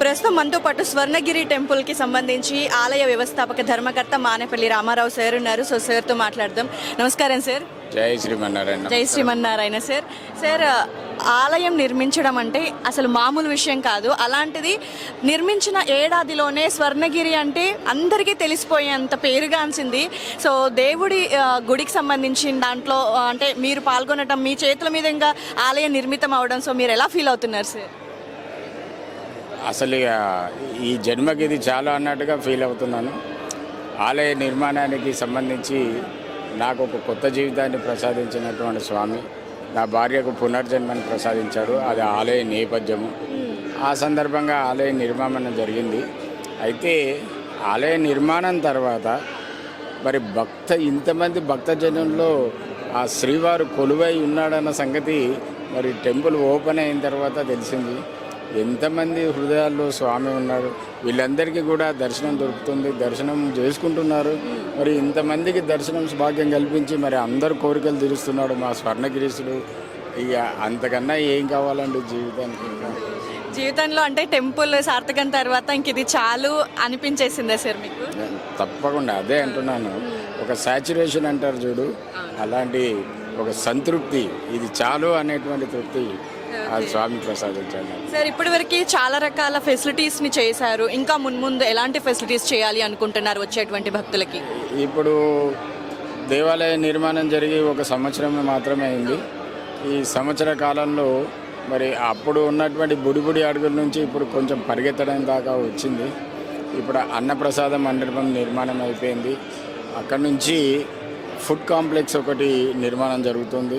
ప్రస్తుతం మనతో పాటు స్వర్ణగిరి టెంపుల్కి సంబంధించి ఆలయ వ్యవస్థాపక ధర్మకర్త మానేపల్లి రామారావు సార్ ఉన్నారు. సో సార్తో మాట్లాడదాం. నమస్కారం సార్. జై శ్రీమన్నారాయణ. జై శ్రీమన్నారాయణ సార్. సార్ ఆలయం నిర్మించడం అంటే అసలు మామూలు విషయం కాదు. అలాంటిది నిర్మించిన ఏడాదిలోనే స్వర్ణగిరి అంటే అందరికీ తెలిసిపోయేంత పేరుగాంచింది. సో దేవుడి గుడికి సంబంధించిన దాంట్లో అంటే మీరు పాల్గొనడం మీ చేతుల మీదుగా ఆలయం నిర్మితం అవడం సో మీరు ఎలా ఫీల్ అవుతున్నారు సార్? అసలు ఈ జన్మకి ఇది చాలా అన్నట్టుగా ఫీల్ అవుతున్నాను. ఆలయ నిర్మాణానికి సంబంధించి నాకు ఒక కొత్త జీవితాన్ని ప్రసాదించినటువంటి స్వామి నా భార్యకు పునర్జన్మని ప్రసాదించాడు అది ఆలయ నేపథ్యము. ఆ సందర్భంగా ఆలయ నిర్మాణం జరిగింది. అయితే ఆలయ నిర్మాణం తర్వాత మరి భక్త ఇంతమంది భక్తజనుల్లో ఆ శ్రీవారు కొలువై ఉన్నాడన్న సంగతి మరి టెంపుల్ ఓపెన్ అయిన తర్వాత తెలిసింది. ఎంతమంది హృదయాల్లో స్వామి ఉన్నాడు వీళ్ళందరికీ కూడా దర్శనం దొరుకుతుంది. దర్శనం చేసుకుంటున్నారు. మరి ఇంతమందికి దర్శనం భాగ్యం కల్పించి మరి అందరు కోరికలు తీరుస్తున్నాడు మా స్వర్ణగిరీశుడు. ఇక అంతకన్నా ఏం కావాలండి జీవితానికి జీవితంలో అంటే టెంపుల్ సార్థకం తర్వాత ఇంక ఇది చాలు అనిపించేసిందా సార్ మీకు? తప్పకుండా అదే అంటున్నాను. ఒక సాచురేషన్ అంటారు చూడు. అలాంటి ఒక సంతృప్తి. ఇది చాలు అనేటువంటి తృప్తి. స్వామి ప్రసాదించాడు సార్ ఇప్పటివరకు చాలా రకాల ఫెసిలిటీస్ని చేశారు. ఇంకా మున్ముందు ఎలాంటి ఫెసిలిటీస్ చేయాలి అనుకుంటున్నారు వచ్చేటువంటి భక్తులకి? ఇప్పుడు దేవాలయ నిర్మాణం జరిగి ఒక సంవత్సరం మాత్రమే అయింది. ఈ సంవత్సర కాలంలో మరి అప్పుడు ఉన్నటువంటి బుడి బుడి అడుగుల నుంచి ఇప్పుడు కొంచెం పరిగెత్తడం దాకా వచ్చింది. ఇప్పుడు అన్నప్రసాద మండపం నిర్మాణం అయిపోయింది. అక్కడ నుంచి ఫుడ్ కాంప్లెక్స్ ఒకటి నిర్మాణం జరుగుతుంది.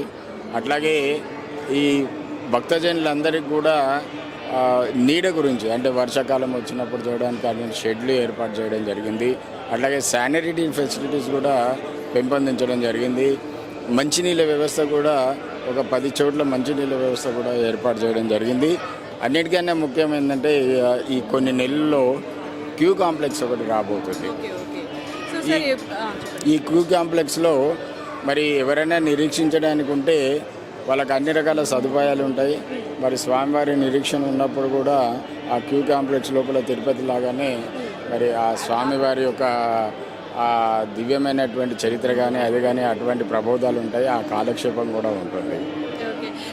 అట్లాగే ఈ భక్తజనులందరికీ కూడా నీడ గురించి అంటే వర్షాకాలం వచ్చినప్పుడు చూడడానికి అటువంటి షెడ్లు ఏర్పాటు చేయడం జరిగింది. అట్లాగే శానిటరీ ఫెసిలిటీస్ కూడా పెంపొందించడం జరిగింది. మంచినీళ్ళ వ్యవస్థ కూడా ఒక పది చోట్ల మంచినీళ్ళ వ్యవస్థ కూడా ఏర్పాటు చేయడం జరిగింది. అన్నిటికన్నా ముఖ్యం ఏంటంటే ఈ- కొన్ని నెలల్లో క్యూ కాంప్లెక్స్ ఒకటి రాబోతుంది. ఈ క్యూ కాంప్లెక్స్లో మరి ఎవరైనా నిరీక్షించడానికి ఉంటే వాళ్ళకి అన్ని రకాల సదుపాయాలు ఉంటాయి. మరి స్వామివారి నిరీక్షణ ఉన్నప్పుడు కూడా ఆ క్యూ కాంప్లెక్స్ లోపల తిరుపతి లాగానే మరి ఆ స్వామివారి యొక్క ఆ దివ్యమైనటువంటి చరిత్ర కానీ అది కానీ అటువంటి ప్రబోధాలు ఉంటాయి. ఆ కాలక్షేపం కూడా ఉంటుంది.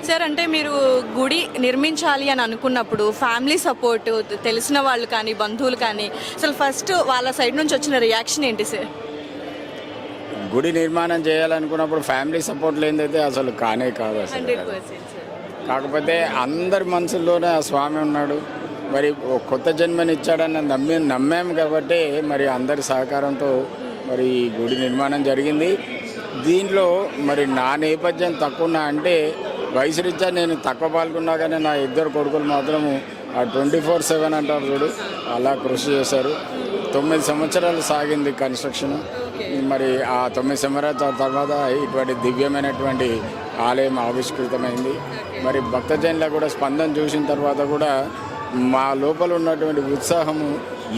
సార్ అంటే మీరు గుడి నిర్మించాలి అని అనుకున్నప్పుడు ఫ్యామిలీ సపోర్ట్ తెలిసిన వాళ్ళు కానీ బంధువులు కానీ అసలు ఫస్ట్ వాళ్ళ సైడ్ నుంచి వచ్చిన రియాక్షన్ ఏంటి సార్? గుడి నిర్మాణం చేయాలనుకున్నప్పుడు ఫ్యామిలీ సపోర్ట్ లేనిదైతే అసలు కానే కాదు అసలు. కాకపోతే అందరి మనసుల్లోనే ఆ స్వామి ఉన్నాడు. మరి కొత్త జన్మని ఇచ్చాడని నమ్మి నమ్మాము కాబట్టి మరి అందరి సహకారంతో మరి ఈ గుడి నిర్మాణం జరిగింది. దీంట్లో మరి నా నేపథ్యం తక్కువ అంటే వయసు రీత్యా నేను తక్కువ పాల్గొన్నా కానీ నా ఇద్దరు కొడుకులు మాత్రము ఆ ట్వంటీ ఫోర్ సెవెన్ అంటారు చూడు అలా కృషి చేశారు. తొమ్మిది సంవత్సరాలు సాగింది కన్స్ట్రక్షన్ మరి ఆ తొమ్మిది సంవత్సరాల తర్వాత ఇటువంటి దివ్యమైనటువంటి ఆలయం ఆవిష్కృతమైంది. మరి భక్తజనుల కూడా స్పందన చూసిన తర్వాత కూడా మా లోపల ఉన్నటువంటి ఉత్సాహము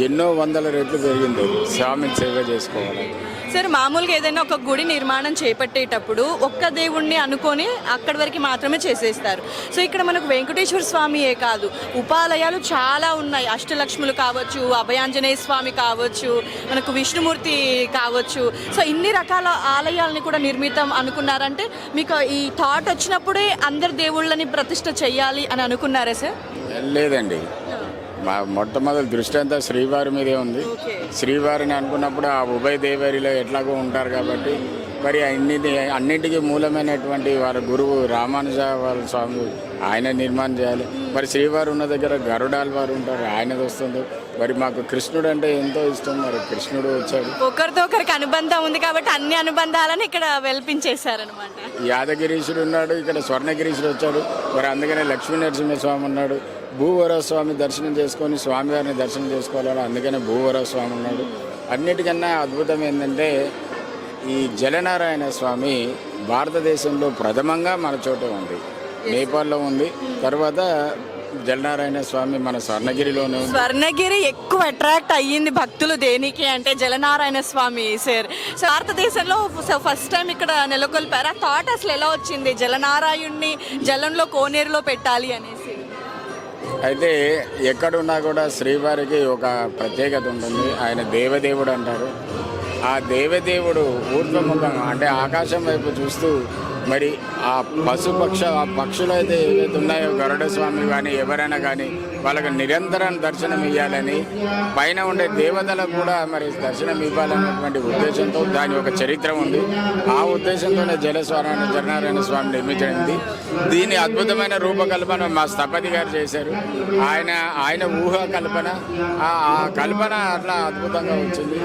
ఎన్నో వందల రెట్లు పెరిగింది. స్వామిని సేవ చేసుకోవాలి సార్ మామూలుగా ఏదైనా ఒక గుడి నిర్మాణం చేపట్టేటప్పుడు ఒక్క దేవుణ్ణి అనుకొని అక్కడి వరకు మాత్రమే చేసేస్తారు. సో ఇక్కడ మనకు వెంకటేశ్వర స్వామియే కాదు. ఉపాలయాలు చాలా ఉన్నాయి. అష్టలక్ష్ములు కావచ్చు అభయాంజనేయ స్వామి కావచ్చు మనకు విష్ణుమూర్తి కావచ్చు. సో ఇన్ని రకాల ఆలయాలని కూడా నిర్మితం అనుకున్నారంటే మీకు ఈ థాట్ వచ్చినప్పుడే అందరి దేవుళ్ళని ప్రతిష్ట చేయాలి అని అనుకున్నారా సార్? లేదండి. మా మొట్టమొదటి దృష్టి అంతా శ్రీవారి మీదే ఉంది. శ్రీవారిని అనుకున్నప్పుడు ఆ ఉభయ దేవరిలో ఎట్లాగో ఉంటారు కాబట్టి మరి అన్నిటి అన్నింటికీ మూలమైనటువంటి వారి గురువు రామానుజ వాళ్ళ స్వామి ఆయన నిర్మాణం చేయాలి. మరి శ్రీవారు ఉన్న దగ్గర గరుడాల వారు ఉంటారు ఆయనది వస్తుంది. మరి మాకు కృష్ణుడు అంటే ఎంతో ఇష్టం. మరి కృష్ణుడు వచ్చాడు. ఒకరితో ఒకరికి అనుబంధం ఉంది కాబట్టి అన్ని అనుబంధాలను ఇక్కడ వెల్పించేశారనమాట యాదగిరీశుడు ఉన్నాడు ఇక్కడ స్వర్ణగిరీశుడు వచ్చాడు. మరి అందుకనే లక్ష్మీ నరసింహస్వామి ఉన్నాడు. భూవర స్వామి దర్శనం చేసుకొని స్వామివారిని దర్శనం చేసుకోవాలని అందుకనే భూవర స్వామి ఉన్నాడు. అన్నిటికన్నా అద్భుతం ఏంటంటే ఈ జలనారాయణ స్వామి భారతదేశంలో ప్రథమంగా మన చోట ఉంది. నేపాల్లో ఉంది. తర్వాత జలనారాయణ స్వామి మన స్వర్ణగిరిలోనే స్వర్ణగిరి ఎక్కువ అట్రాక్ట్ అయ్యింది భక్తులు దేనికి అంటే జలనారాయణ స్వామి సార్ భారతదేశంలో ఫస్ట్ టైం ఇక్కడ నెలకొల్పారు. ఆ థాట్ అసలు ఎలా వచ్చింది? జలనారాయణ్ణి జలంలో కోనేరులో పెట్టాలి అనేసి. అయితే ఎక్కడున్నా కూడా శ్రీవారికి ఒక ప్రత్యేకత ఉంటుంది. ఆయన దేవదేవుడు అంటారు. ఆ దేవదేవుడు ఊర్ధ్వముఖంగా అంటే ఆకాశం వైపు చూస్తూ మరి ఆ పశుపక్ష ఆ పక్షులు అయితే ఏవైతే ఉన్నాయో గరుడస్వామి కానీ ఎవరైనా కానీ వాళ్ళకి నిరంతరం దర్శనం ఇవ్వాలని పైన ఉండే దేవతలకు కూడా మరి దర్శనం ఇవ్వాలన్నటువంటి ఉద్దేశంతో దాని ఒక చరిత్ర ఉంది. ఆ ఉద్దేశంతోనే జలస్వరాన్ని జనారాయణ స్వామి నిర్మించడింది దీని అద్భుతమైన రూపకల్పన మా స్థపతి గారు చేశారు. ఆయన ఆయన ఊహ కల్పన ఆ ఆ కల్పన అట్లా అద్భుతంగా వచ్చింది.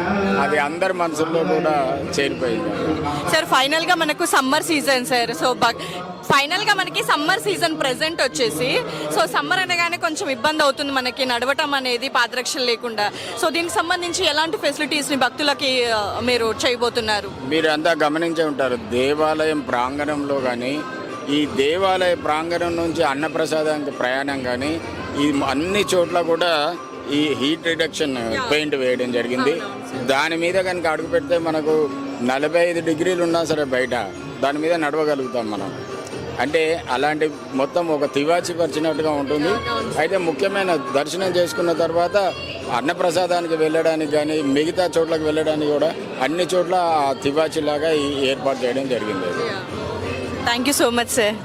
అది అందరి మనసుల్లో కూడా చేరిపోయింది. సార్ ఫైనల్గా మనకు సమ్మర్ సీజన్ సార్. సో ఫైనల్గా మనకి సమ్మర్ సీజన్ ప్రెసెంట్ వచ్చేసి సో సమ్మర్ అనగానే కొంచెం ఇబ్బంది అవుతుంది మనకి నడవటం అనేది పాదరక్షలు లేకుండా. సో దీనికి సంబంధించి ఎలాంటి ఫెసిలిటీస్ని భక్తులకి మీరు చేయబోతున్నారు? మీరు అంతా గమనించే ఉంటారు దేవాలయం ప్రాంగణంలో కానీ ఈ దేవాలయ ప్రాంగణం నుంచి అన్నప్రసాదానికి ప్రయాణం కానీ ఈ అన్ని చోట్ల కూడా ఈ హీట్ రిడక్షన్ పెయింట్ వేయడం జరిగింది. దాని మీద కనుక అడుగు పెడితే మనకు నలభై ఐదు డిగ్రీలు ఉన్నా సరే బయట. దాని మీద నడవగలుగుతాం మనం. అంటే అలాంటి మొత్తం ఒక తివాచిపరిచినట్టుగా ఉంటుంది. అయితే ముఖ్యమైన దర్శనం చేసుకున్న తర్వాత అన్నప్రసాదానికి వెళ్ళడానికి కానీ మిగతా చోట్లకు వెళ్ళడానికి కూడా అన్ని చోట్ల ఆ ఏర్పాటు చేయడం జరిగింది. Thank you so much sir